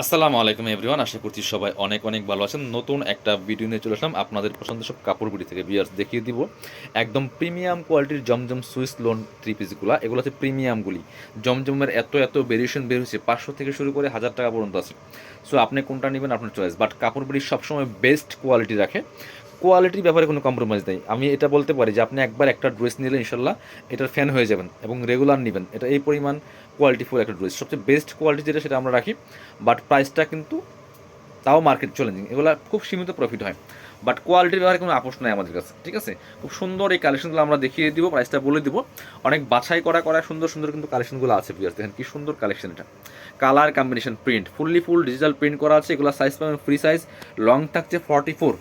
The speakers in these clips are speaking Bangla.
আসসালামু আলাইকুম এভরিওয়ান, আশা করছি সবাই অনেক অনেক ভালো আছেন। নতুন একটা ভিডিও নিয়ে চলে আসলাম। আপনাদের পছন্দের সব কাপড় বিড়ি থেকে বিয়ার্স দেখিয়ে দিব। একদম প্রিমিয়াম কোয়ালিটির জমজম সুইস লোন থ্রি পিসগুলো এগুলো হচ্ছে প্রিমিয়ামগুলি জমজমের এত এত ভেরিয়েশন বের হয়েছে। পাঁচশো থেকে শুরু করে হাজার টাকা পর্যন্ত আছে। সো আপনি কোনটা নেবেন, আপনার চয়েস বাট কাপড় বিড়ি সবসময় বেস্ট কোয়ালিটি রাখে। কোয়ালিটির ব্যাপারে কোনো কম্প্রোমাইজ নেই। আমি এটা বলতে পারি যে, আপনি একবার একটা ড্রেস নিলে ইনশাল্লাহ এটার ফ্যান হয়ে যাবেন এবং রেগুলার নেবেন। এটা এই পরিমাণ কোয়ালিটিফুল একটা ড্রেস সবচেয়ে বেস্ট কোয়ালিটি যেটা সেটা আমরা রাখি বাট প্রাইসটা কিন্তু তাও মার্কেট চ্যালেঞ্জিং এগুলো খুব সীমিত প্রফিট হয়। বাট কোয়ালিটির ব্যাপারে কোনো আপোষ নাই আমাদের কাছে, ঠিক আছে? খুব সুন্দর এই কালেকশনগুলো আমরা দেখিয়ে দিব প্রাইসটা বলে দিব। অনেক বাছাই করা করা সুন্দর সুন্দর কিন্তু কালেকশনগুলো আছে বিয়ার্স দেখেন কি সুন্দর কালেকশন এটা। Colour combination print fully full digital print করা আছে, এগুলো সাইজ পাবেন ফ্রি সাইজ লং থাকছে forty four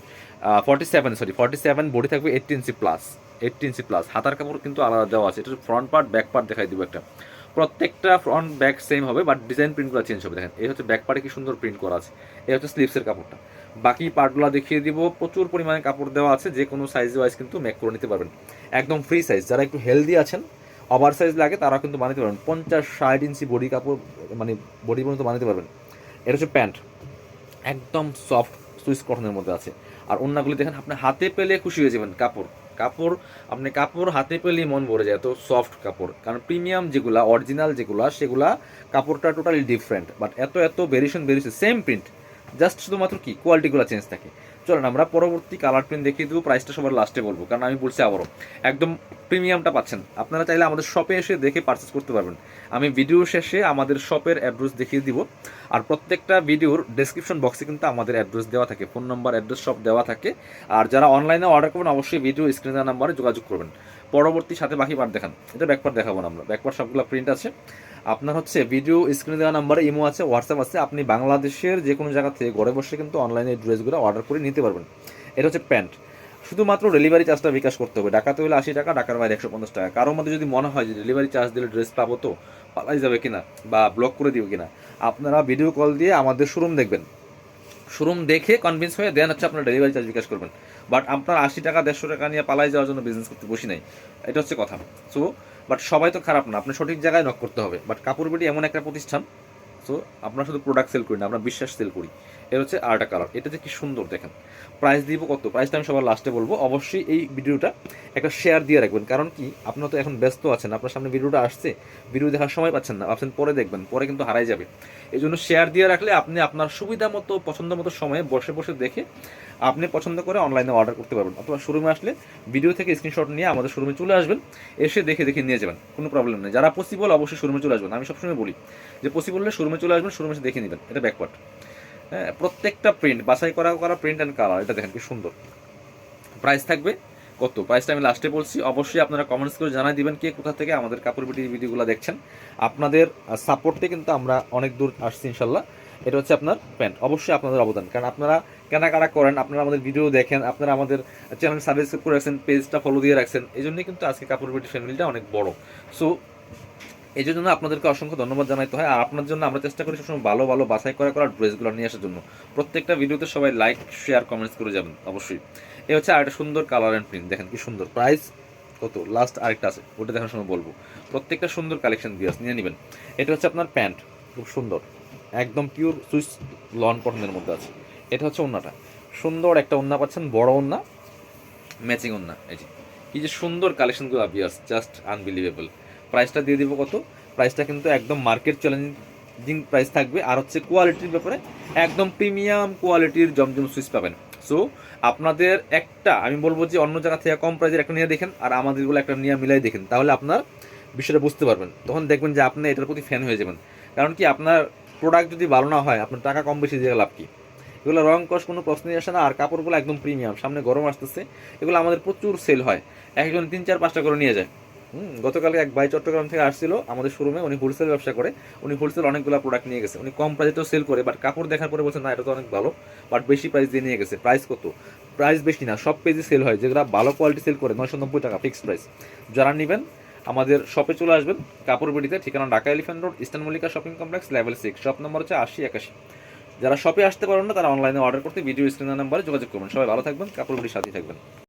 forty seven sorry forty seven body থাকবে eighty inch plus eighty inch plus হাতার কাপড় কিন্তু আলাদা দেওয়া আছে এটা ফ্রন্ট পার্ট ব্যাক পার্ট দেখাই দিব একটা। প্রত্যেকটা ফ্রন্ট ব্যাক সেম হবে বাট ডিজাইন প্রিন্টগুলো চেঞ্জ হবে। দেখেন, এই হচ্ছে ব্যাক পার্টে কি সুন্দর প্রিন্ট করা আছে। এই হচ্ছে স্লিভসের কাপড়টা। বাকি পার্টগুলো দেখিয়ে দিব। প্রচুর পরিমাণে কাপড় দেওয়া আছে, যে কোনো সাইজ ওয়াইজ কিন্তু মেক করে নিতে পারবেন। একদম ফ্রি সাইজ যারা একটু হেলদি আছেন ওভার সাইজ লাগে তারা কিন্তু বানাতে পারবেন। পঞ্চাশ, ষাট ইঞ্চি বডি কাপড় মানে বডি পর্যন্ত বানাতে পারবেন। এটা হচ্ছে প্যান্ট একদম সফট সুইস কটনের মধ্যে আছে। আর অন্যগুলি দেখেন, আপনি হাতে পেলে খুশি হয়ে যাবেন কাপড়। কাপড়, আপনি কাপড় হাতে পেলেই মন ভরে যায় তো সফট কাপড়। কারণ প্রিমিয়াম যেগুলা অরিজিনাল যেগুলা, সেগুলা কাপড়টা টোটালি ডিফারেন্ট বাট এত এত variation variation same print just শুধুমাত্র কি? কোয়ালিটিগুলো চেঞ্জ থাকে। চলেন, আমরা পরবর্তী কালার প্রিন্ট দেখিয়ে দেবো প্রাইসটা সবার লাস্টে বলব, কারণ আমি বলছি আবারও, একদম প্রিমিয়ামটা পাচ্ছেন। আপনারা চাইলে আমাদের শপে এসে দেখে পারচেস করতে পারবেন। আমি ভিডিও শেষে আমাদের শপের অ্যাড্রেস দেখিয়ে দিব, আর প্রত্যেকটা ভিডিওর ডেসক্রিপশন বক্সে কিন্তু আমাদের অ্যাড্রেস দেওয়া থাকে ফোন নাম্বার অ্যাড্রেস সব দেওয়া থাকে। আর যারা অনলাইনে অর্ডার করবেন, অবশ্যই ভিডিও স্ক্রিনার নাম্বারে যোগাযোগ করবেন। পরবর্তী সাথে বাকি পার্ট দেখান। এটা ব্যাকপার্ট দেখাবো না আমরা। ব্যাকপার্ট সবগুলো প্রিন্ট আছে। আপনার হচ্ছে ভিডিও স্ক্রিনে দেওয়া নাম্বারে ইমো আছে হোয়াটসঅ্যাপ আছে। আপনি বাংলাদেশের যে কোনো জায়গা থেকে ঘরে বসে কিন্তু অনলাইনে ড্রেসগুলো অর্ডার করে নিতে পারবেন। এটা হচ্ছে প্যান্ট শুধুমাত্র ডেলিভারি চার্জটা বিকাশ করতে হবে। ঢাকাতে হলে আশি টাকা ঢাকার বাইরে একশো পঞ্চাশ টাকা। কারোর মধ্যে যদি মনে হয় যে ডেলিভারি চার্জ দিলে ড্রেস পাবো তো, পালাই যাবে কিনা বা ব্লক করে দিব কিনা? আপনারা ভিডিও কল দিয়ে আমাদের শোরুম দেখবেন। শোরুম দেখে কনভিন্স হয়ে দেন হচ্ছে আপনার ডেলিভারি চার্জ বিকাশ করবেন। বাট আপনার আশি টাকা, দেড়শো টাকা নিয়ে পালাই যাওয়ার জন্য বিজনেস করতে বসি নাই। এটা হচ্ছে কথা। সো বাট সবাই তো খারাপ না। আপনি সঠিক জায়গায় নক করতে হবে। বাট কাপড় বিটি এমন একটা প্রতিষ্ঠান। সো আপনার শুধু প্রোডাক্ট সেল করি না, আমরা বিশ্বাস সেল করি। এর হচ্ছে আরেকটা কালার এটা যে কি সুন্দর দেখেন। প্রাইস দিব কত? প্রাইসটা আমি সবার লাস্টে বলব। অবশ্যই এই ভিডিওটা একটা শেয়ার দিয়ে রাখবেন। কারণ কি? আপনারা তো এখন ব্যস্ত আছেন। আপনার সামনে ভিডিওটা আসছে। ভিডিও দেখার সময় পাচ্ছেন না। ভাবছেন পরে দেখবেন। পরে কিন্তু হারাই যাবে। এই জন্য শেয়ার দিয়ে রাখলে আপনি আপনার সুবিধা মতো, পছন্দ মতো সময়ে বসে বসে দেখে আপনি পছন্দ করে অনলাইনে অর্ডার করতে পারবেন। অথবা শোরুমে আসলে ভিডিও থেকে স্ক্রিনশট নিয়ে আমাদের শোরুমে চলে আসবেন। এসে দেখে দেখে নিয়ে যাবেন। কোনো প্রবলেম নেই। যারা পসিবল অবশ্যই শোরুমে চলে আসবেন। আমি সবসময় বলি যে পসিবল হলে শোরুমে চলে আসবেন শোরুমে এসে দেখে নেবেন। এটা ব্যাকপার্ট হ্যাঁ প্রত্যেকটা প্রিন্ট বাছাই করা করা প্রিন্ট অ্যান্ড কালার এটা দেখেন কি সুন্দর। প্রাইস থাকবে কত? প্রাইসটা আমি লাস্টে বলছি, অবশ্যই আপনারা কমেন্টস করে জানাই দিবেন কে কোথা থেকে আমাদের কাপড় বিটির ভিডিওগুলো দেখছেন। আপনাদের সাপোর্টে কিন্তু আমরা অনেক দূর আসছি ইনশাল্লাহ। এটা হচ্ছে আপনার প্যান্ট অবশ্যই আপনাদের অবদান। কারণ আপনারা কেনাকাটা করেন, আপনারা আমাদের ভিডিও দেখেন, আপনারা আমাদের চ্যানেল সাবস্ক্রাইব করে রাখছেন পেজটা ফলো দিয়ে রাখছেন এই জন্যই কিন্তু আজকে কাপড় বিটি ফ্যামিলিটা অনেক বড়। সো এই জন্য আপনাদেরকে অসংখ্য ধন্যবাদ জানাইতে হয়। আর আপনার জন্য আমরা চেষ্টা করি সবসময় ভালো ভালো বাছাই করা করা ড্রেসগুলো নিয়ে আসার জন্য। প্রত্যেকটা ভিডিওতে সবাই লাইক শেয়ার কমেন্টস করে যাবেন, অবশ্যই। এই হচ্ছে আরেকটা সুন্দর কালার অ্যান্ড প্রিন্ট দেখেন কি সুন্দর। প্রাইস কত? লাস্ট আরেকটা আছে। ওটা দেখার সময় বলব। প্রত্যেকটা সুন্দর কালেকশন দিয়ে নিয়ে নেবেন। এটা হচ্ছে আপনার প্যান্ট। খুব সুন্দর। একদম পিওর সুইস লন কটনের মধ্যে আছে। এটা হচ্ছে ওন্নাটা। সুন্দর একটা ওন্না পাচ্ছেন, বড় ওন্না ম্যাচিং ওন্না। এই যে, কি যে সুন্দর কালেকশনগুলো বিয়ার্স জাস্ট আনবিলিভেবল প্রাইসটা দিয়ে দিব কত? প্রাইসটা কিন্তু একদম মার্কেট চ্যালেঞ্জিং প্রাইস থাকবে। আর হচ্ছে কোয়ালিটির ব্যাপারে একদম প্রিমিয়াম কোয়ালিটির জমজম সুইচ পাবেন। সো আপনাদের একটা, আমি বলব যে অন্য জায়গা থেকে কম প্রাইসের একটা নিয়ে দেখেন, আর আমাদেরগুলো একটা নিয়ে মিলাই দেখেন। তাহলে আপনার বিষয়টা বুঝতে পারবেন। তখন দেখবেন যে আপনি এটার প্রতি ফ্যান হয়ে যাবেন। কারণ কি, আপনার প্রোডাক্ট যদি ভালো না হয়, আপনার টাকা কম বেশি দিয়ে লাভ কি? এগুলো রং কষ কোনো প্রশ্নই আসে না, আর কাপড়গুলো একদম প্রিমিয়াম সামনে গরম আসতেছে, এগুলো আমাদের প্রচুর সেল হয়। একজন তিন, চার, পাঁচটা করে নিয়ে যায়। হুম, গতকালকে এক ভাই চট্টগ্রাম থেকে আসছিল আমাদের শোরুমে উনি হোলসেল ব্যবসা করে। উনি হোলসেল অনেকগুলো প্রোডাক্ট নিয়ে গেছে। উনি কম প্রাইসেও সেল করে বাট কাপড় দেখার পরে বলছে, না, এটা তো অনেক ভালো বাট বেশি প্রাইস দিয়ে নিয়ে গেছে। প্রাইস কত? প্রাইস বেশি না, সব পেজে সেল হয়। যেগুলো ভালো কোয়ালিটি সেল করে, নয়শো নব্বই টাকা ফিক্সড প্রাইস যারা নেবেন, আমাদের শপে চলে আসবেন, কাপড় বিডিতে ঠিকানা Dhaka elephant road eastern Mallika shopping complex level six shop number হচ্ছে আশি একাশি। যারা শপে আসতে পারেন না, তারা অনলাইনে অর্ডার করতে ভিডিও স্ক্রিনের নাম্বারে যোগাযোগ করবেন। সবাই ভালো থাকবেন, কাপড় বিডির সাথেই থাকবেন।